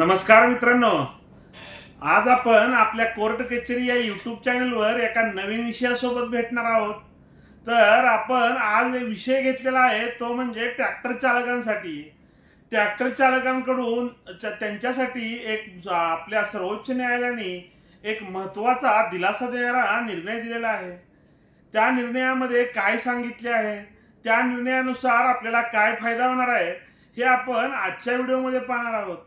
नमस्कार मित्रांनो. आज आपण आपल्या कोर्ट कचेरी या युट्यूब चॅनलवर एका नवीन विषयासोबत भेटणार आहोत. तर आपण आज विषय घेतलेला आहे तो म्हणजे ट्रॅक्टर चालकांसाठी. ट्रॅक्टर चालकांकडून त्यांच्यासाठी एक आपल्या सर्वोच्च न्यायालयाने एक महत्त्वाचा दिलासा देणारा निर्णय दिलेला आहे. त्या निर्णयामध्ये काय सांगितले आहे? त्या निर्णयानुसार आपल्याला काय फायदा होणार आहे? हे आपण आजच्या व्हिडिओमध्ये पाहणार आहोत.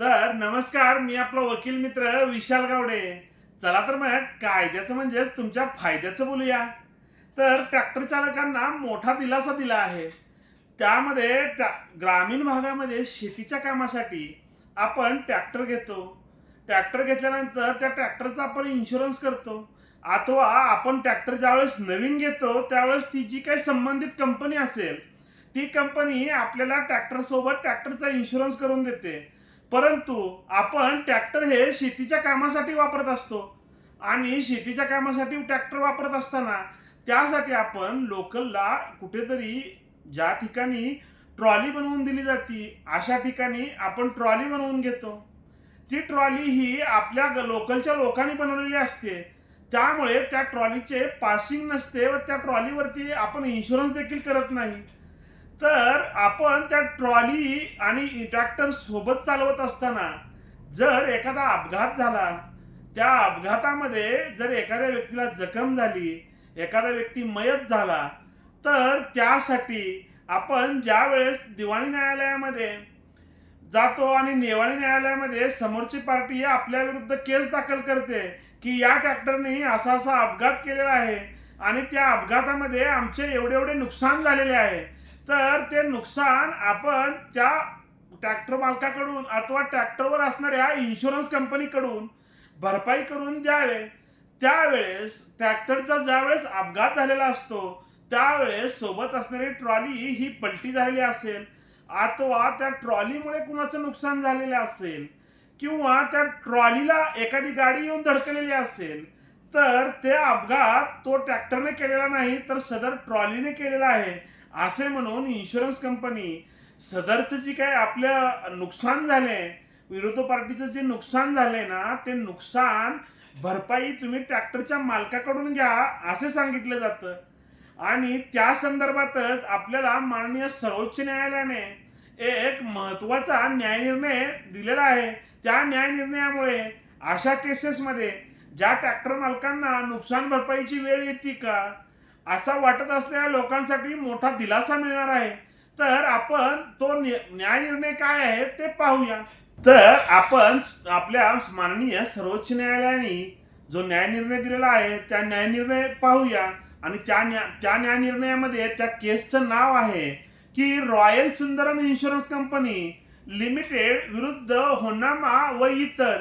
तर नमस्कार मी आपला वकील मित्र विशाल गावडे. चला तर मग कायद्याचं म्हणजेच तुमच्या फायद्याचं बोलूया. तर ट्रॅक्टर चालकांना मोठा दिलासा दिला आहे. त्यामध्ये ट्रॅ- ग्रामीण भागामध्ये शेतीच्या कामासाठी आपण ट्रॅक्टर घेतो. ट्रॅक्टर घेतल्यानंतर त्या ट्रॅक्टरचा आपण इन्शुरन्स करतो. अथवा आपण ट्रॅक्टर ज्यावेळेस नवीन घेतो त्यावेळेस ती जी काही संबंधित कंपनी असेल ती कंपनी आपल्याला ट्रॅक्टर सोबत ट्रॅक्टरचा इन्शुरन्स करून देते. परंतु आपण ट्रॅक्टर हे शेतीच्या कामासाठी वापरत असतो. आणि शेतीच्या कामासाठी ट्रॅक्टर वापरत असताना त्यासाठी आपण लोकलला कुठेतरी ज्या ठिकाणी ट्रॉली बनवून दिली जाते अशा ठिकाणी आपण ट्रॉली बनवून घेतो. ती ट्रॉली ही आपल्या लोकलच्या लोकांनी बनवलेली असते. त्यामुळे त्या ट्रॉलीचे पासिंग नसते व त्या ट्रॉलीवरती आपण इन्शुरन्स देखील करत नाही. तर आपण त्या ट्रॉली आणि ट्रॅक्टर सोबत चालवत असताना जर एखादा अपघात झाला त्या अपघातामध्ये जर एखाद्या व्यक्तीला जखम झाली एखादा व्यक्ती मयत झाला तर त्यासाठी आपण ज्या वेळेस दिवाणी न्यायालयामध्ये जातो आणि नेवाणी न्यायालयामध्ये समोरची पार्टी आपल्या विरुद्ध केस दाखल करते की या ट्रॅक्टरने असा असा अपघात केलेला आहे आणि त्या अपघातामध्ये आमचे एवढे एवढे नुकसान झालेले आहे. तर ते नुकसान आपण त्या ट्रॅक्टर मालकाकडून अथवा ट्रॅक्टरवर असणाऱ्या इन्शुरन्स कंपनीकडून भरपाई करून द्यावे. त्यावेळेस ट्रॅक्टरचा ज्यावेळेस अपघात झालेला असतो त्यावेळेस सोबत असणारी ट्रॉली ही पलटी झालेली असेल अथवा त्या ट्रॉलीमुळे कुणाचं नुकसान झालेलं असेल किंवा त्या ट्रॉलीला एखादी गाडी येऊन धडकलेली असेल तर ते अपघात तो ट्रॅक्टरने केलेला नाही तर सदर ट्रॉलीने केलेला आहे असे म्हणून इन्शुरन्स कंपनी सदरचं जी काय आपलं नुकसान झाले विरोधी पार्टीचं जे नुकसान झालंय ना ते नुकसान भरपाई तुम्ही ट्रॅक्टरच्या मालकाकडून घ्या असे सांगितलं जातं. आणि त्या संदर्भातच आपल्याला माननीय सर्वोच्च न्यायालयाने एक महत्त्वाचा न्यायनिर्णय दिलेला आहे. त्या न्याय निर्णयामुळे अशा केसेसमध्ये ज्या ट्रॅक्टर मालकांना नुकसान भरपाईची वेळ येते का असा वाटत असलेल्या लोकांसाठी मोठा दिलासा मिळणार आहे. तर आपण तो न्याय निर्णय काय आहे ते पाहूया. तर आपण आपल्या माननीय सर्वोच्च न्यायालयाने जो न्याय निर्णय दिलेला आहे त्या न्याय निर्णय पाहूया. आणि त्या न्या त्या न्याय निर्णयामध्ये त्या केसचं नाव आहे की Royal Sundaram insurance company limited विरुद्ध होनामा व इतर.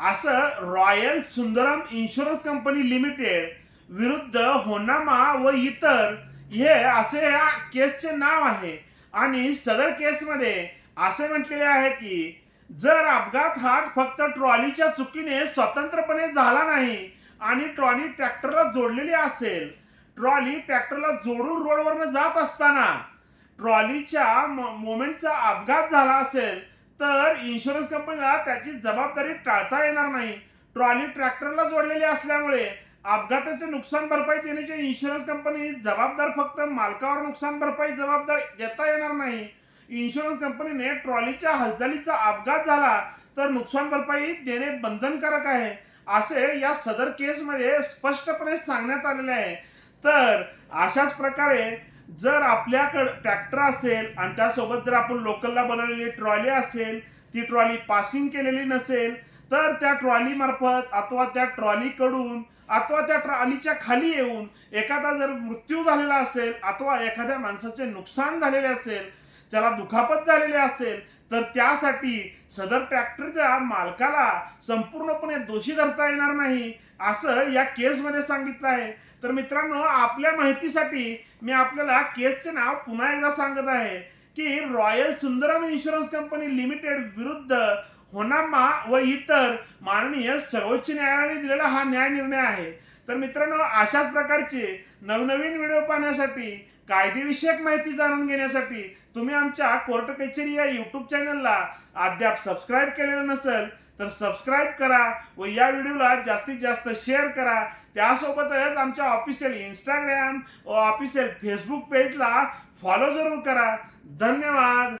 असं Royal Sundaram insurance company limited विरुद्ध होनामा व इतर हे असे या केसचे नाव आहे. आणि सदर केसमध्ये असे म्हटलेले आहे की जर अपघात हा फक्त ट्रॉलीच्या चुकीने स्वतंत्रपणे झाला नाही आणि ट्रॉली ट्रॅक्टरला जोडलेली असेल ट्रॉली ट्रॅक्टरला जोडून रोडवरनं जात असताना ट्रॉलीच्या मोमेंटचा अपघात झाला असेल तर इन्शुरन्स कंपनीला त्याची जबाबदारी टाळता येणार नाही. ट्रॉली ट्रॅक्टरला जोडलेली असल्यामुळे अपघाताचे नुकसान भरपाई देण्याची इन्शुरन्स कंपनी जबाबदार फक्त मालकावर नुकसान भरपाई जबाबदार घेता येणार नाही. इन्शुरन्स कंपनीने ट्रॉलीच्या हालचालीचा अपघात झाला तर नुकसान भरपाई देणे बंधनकारक आहे असे या सदर केसमध्ये स्पष्टपणे सांगण्यात आलेले आहे. तर अशाच प्रकारे जर आपल्याकडं ट्रॅक्टर असेल आणि त्यासोबत जर आपण लोकलला बनवलेली ट्रॉली असेल ती ट्रॉली पासिंग केलेली नसेल तर त्या ट्रॉली मार्फत अथवा त्या ट्रॉलीकडून अथवा त्या ट्रॉलीच्या खाली येऊन एखादा जर मृत्यू झालेला असेल अथवा एखाद्या माणसाचे नुकसान झालेले असेल त्याला दुखापत झालेली असेल तर त्यासाठी सदर ट्रॅक्टरच्या मालकाला संपूर्णपणे दोषी धरता येणार नाही असं या केसमध्ये सांगितलं आहे. तर मित्रांनो आपल्या माहितीसाठी मी आपल्याला केसचे नाव पुन्हा एकदा सांगत आहे की Royal Sundaram insurance company limited विरुद्ध होनामा व इतर माननीय सर्वोच्च न्यायालयाने दिलेला हा न्याय निर्णय आहे. तर मित्रांनो अशाच प्रकारचे नवनवीन व्हिडिओ पाहण्यासाठी कायदेविषयक माहिती जाणून घेण्यासाठी तुम्ही आमच्या कोर्ट कचेरी या यूट्यूब चॅनलला अद्याप सबस्क्राईब केलेलं नसेल तर सबस्क्राईब करा व या व्हिडिओला जास्तीत जास्त शेअर करा. त्यासोबतच आमच्या ऑफिशियल इंस्टाग्राम व ऑफिशियल फेसबुक पेजला फॉलो जरूर करा. धन्यवाद!